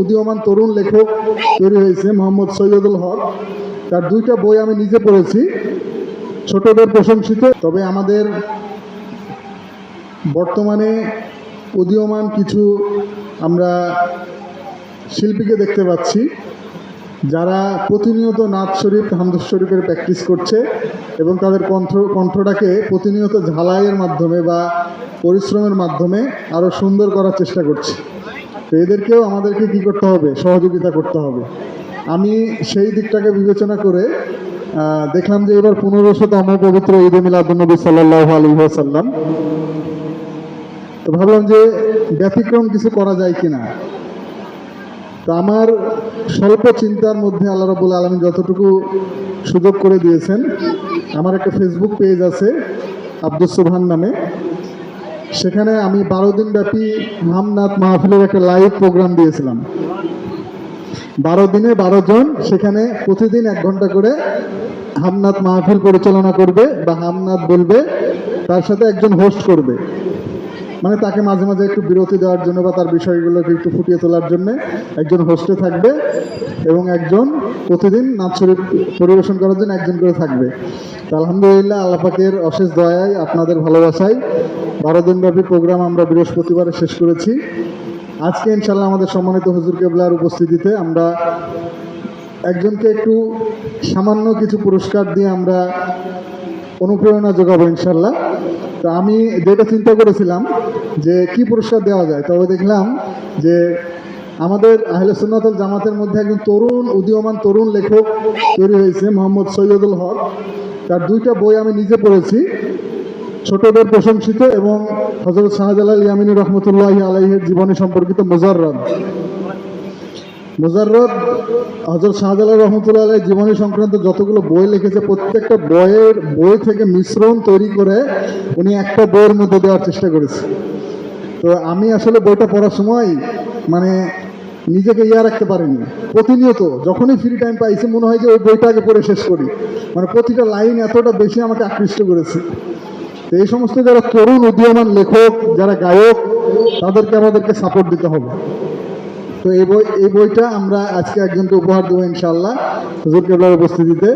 উদীয়মান তরুণ লেখক তৈরি হয়েছে, মোহাম্মদ সৈয়দুল হক। তার দুইটা বই আমি নিজে পড়েছি, ছোটদের প্রশংসিত। তবে আমাদের বর্তমানে উদীয়মান কিছু আমরা শিল্পীকে দেখতে পাচ্ছি, যারা প্রতিনিয়ত নাচ শরীফ, হামদুস শরীফের প্র্যাকটিস করছে এবং তাদের কণ্ঠ, কণ্ঠটাকে প্রতিনিয়ত ঝালাইয়ের মাধ্যমে বা পরিশ্রমের মাধ্যমে আরও সুন্দর করার চেষ্টা করছে। তো এদেরকেও আমাদেরকে কী করতে হবে? সহযোগিতা করতে হবে। আমি সেই দিকটাকে বিবেচনা করে দেখলাম যে এবার পনেরোশোতম পবিত্র ঈদ মিলাদুলনবী সাল্লাহ আলী সাল্লাম তো ভাবলাম যে ব্যতিক্রম কিছু করা যায় কিনা। তো আমার স্বল্প চিন্তার মধ্যে আল্লাহ রাবুল আলমী যতটুকু সুযোগ করে দিয়েছেন, আমার একটা ফেসবুক পেজ আছে আব্দুল সুবহান নামে। সেখানে আমি বারো দিন ব্যাপী হামনাথ মাহফিলের একটা লাইভ প্রোগ্রাম দিয়েছিলাম। বারো দিনে বারো জন সেখানে প্রতিদিন এক ঘণ্টা করে হামনাথ মাহফিল পরিচালনা করবে বা হামনাথ বলবে, তার সাথে একজন হোস্ট করবে। মানে তাকে মাঝে মাঝে একটু বিরতি দেওয়ার জন্য বা তার বিষয়গুলোকে একটু ফুটিয়ে তোলার জন্য একজন হোস্টে থাকবে এবং একজন প্রতিদিন নাচ পরিবেশন করার জন্য একজন করে থাকবে। আলহামদুলিল্লাহ আল্লাপাকের অশেষ দয়ায় আপনাদের ভালোবাসায় বারো দিনব্যাপী প্রোগ্রাম আমরা বৃহস্পতিবারে শেষ করেছি। আজকে ইনশাল্লাহ আমাদের সম্মানিত হুজুর কেবলার উপস্থিতিতে আমরা একজনকে একটু সামান্য কিছু পুরস্কার দিয়ে আমরা অনুপ্রেরণা যোগাবো ইনশাল্লাহ তো আমি যেটা চিন্তা করেছিলাম যে কি পুরস্কার দেওয়া যায়, তবে দেখলাম যে আমাদের আহলে সুন্নাতল জামাতের মধ্যে একজন তরুণ, উদীয়মান তরুণ লেখক তৈরি হয়েছে, মোহাম্মদ সৈয়দুল হক। তার দুইটা বই আমি নিজে পড়েছি। ছোটদের প্রশংসিত এবং হজরত শাহজালাল ইয়ামিনী রহমতুল্লাহ আলাইহের জীবনী সম্পর্কিত মোজাররদ। মোজাররদ হজরত শাহজালাল রহমতুল্লাহ আলাই জীবনী সংক্রান্ত যতগুলো বই লিখেছে, প্রত্যেকটা বইয়ের বই থেকে মিশ্রণ তৈরি করে উনি একটা বইয়ের মধ্যে দেওয়ার চেষ্টা করেছে। তো আমি আসলে বইটা পড়ার সময় মানে নিজেকে ইয়া রাখতে পারিনি। প্রতিনিয়ত যখনই ফ্রি টাইম পাইছি, মনে হয় যে ওই বইটা আগে পড়ে শেষ করি। মানে প্রতিটা লাইন এতটা বেশি আমাকে আকৃষ্ট করেছে। এই সমস্ত যারা তরুণ উদীয়মান লেখক, যারা গায়ক, তাদেরকে আমাদেরকে সাপোর্ট দিতে হবে। তো এই বই, এই বইটা আমরা আজকে একজনকে উপহার দেবো ইনশাল্লাহ হুজুর কেবলার উপস্থিতিতে।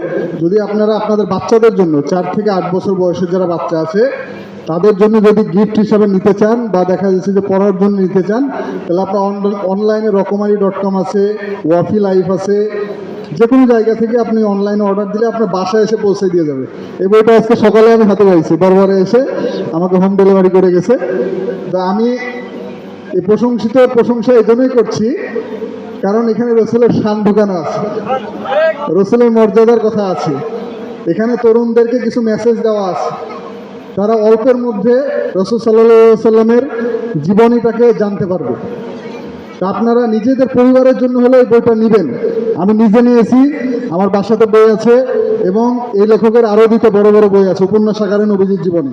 যদি আপনারা আপনাদের বাচ্চাদের জন্য, চার থেকে আট বছর বয়সের যারা বাচ্চা আছে, তাদের জন্য যদি গিফট হিসাবে নিতে চান বা দেখা যাচ্ছে যে পড়ার জন্য নিতে চান, তাহলে আপনার অনলাইনে রকমারি ডট কম আছে ওয়াফি লাইফ আছে যে কোনো জায়গা থেকে আপনি অনলাইনে অর্ডার দিলে আপনার বাসায় এসে পৌঁছে দিয়ে যাবে। এই বইটা আজকে সকালে আমি হাতে পাইছি দরবারে এসে আমাকে হোম ডেলিভারি করে গেছে। তা আমি এই প্রশংসিত প্রশংসা এই জন্যই করছি, কারণ এখানে রসুলের শান ঢোকানো আছে। রসুলের মর্যাদার কথা আছে। এখানে তরুণদেরকে কিছু মেসেজ দেওয়া আছে। তারা অল্পের মধ্যে রসুল সাল্লা সাল্লামের জীবনীটাকে জানতে পারবে। আপনারা নিজেদের পরিবারের জন্য হলে এই বইটা নেবেন। আমি নিজে নিয়েছি, আমার বাসাতে বই আছে এবং এই লেখকের আরও দুটো বড় বড় বই আছে, উপন্যাস আকারে নবীজির জীবনে।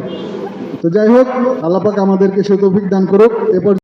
তো যাই হোক আল্লাপাক আমাদেরকে সে তৌফিক দান করুক। এরপর